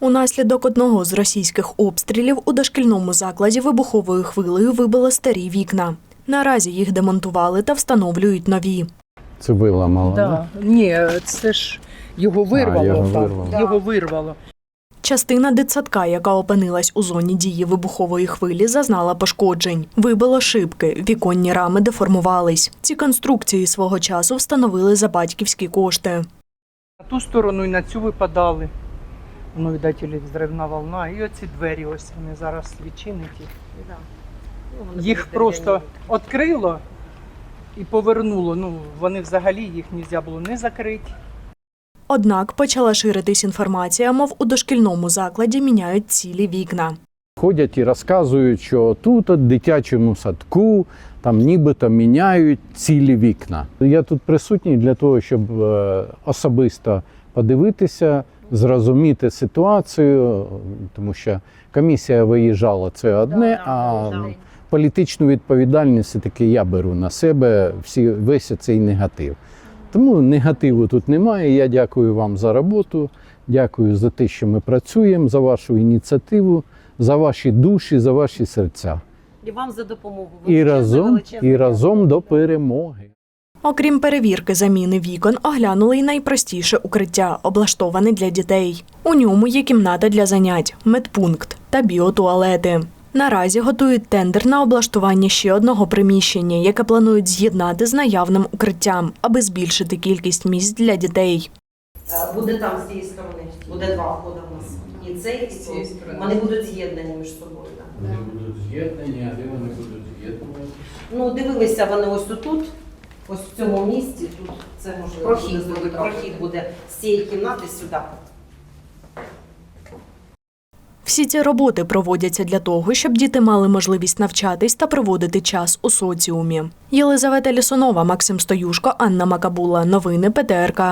Унаслідок одного з російських обстрілів у дошкільному закладі вибуховою хвилею вибило старі вікна. Наразі їх демонтували та встановлюють нові. Це виламало. Да. Ні, це ж його вирвало. його так. вирвало. Його вирвало. Частина дитсадка, яка опинилась у зоні дії вибухової хвилі, зазнала пошкоджень. Вибило шибки, віконні рами деформувались. Ці конструкції свого часу встановили за батьківські кошти. На ту сторону і на цю випадали. Воно, видать, взривна волна. І оці двері ось вони зараз відчинені. Їх просто відкрило і повернуло. Ну, вони взагалі їх не можна було не закрити. Однак почала ширитись інформація, мов у дошкільному закладі міняють цілі вікна. Ходять і розказують, що тут, от, в дитячому садку, там нібито міняють цілі вікна. Я тут присутній для того, щоб е, особисто подивитися, зрозуміти ситуацію, тому що комісія виїжджала це одне, а політичну відповідальність все-таки я беру на себе всі, весь цей негатив. Тому негативу тут немає. Я дякую вам за роботу, дякую за те, що ми працюємо, за вашу ініціативу, за ваші душі, за ваші серця. І вам за допомогу. І разом, і разом до перемоги. Окрім перевірки заміни вікон, оглянули й найпростіше укриття, облаштоване для дітей. У ньому є кімната для занять, медпункт та біотуалети. Наразі готують тендер на облаштування ще одного приміщення, яке планують з'єднати з наявним укриттям, аби збільшити кількість місць для дітей. Е, Буде там з цієї сторони. Буде два входи в нас. І цей, і цей. Вони будуть з'єднані між собою. Вони будуть з'єднані, а де вони будуть з'єднувати? Ну, дивилися вони ось тут, ось в цьому місці. Тут це можливо Прохід буде, буде, прохід буде з цієї кімнати сюди. Всі ці роботи проводяться для того, щоб діти мали можливість навчатись та проводити час у соціумі. Єлизавета Лісунова, Максим Стоюшко, Анна Макабула. Новини ПТРК.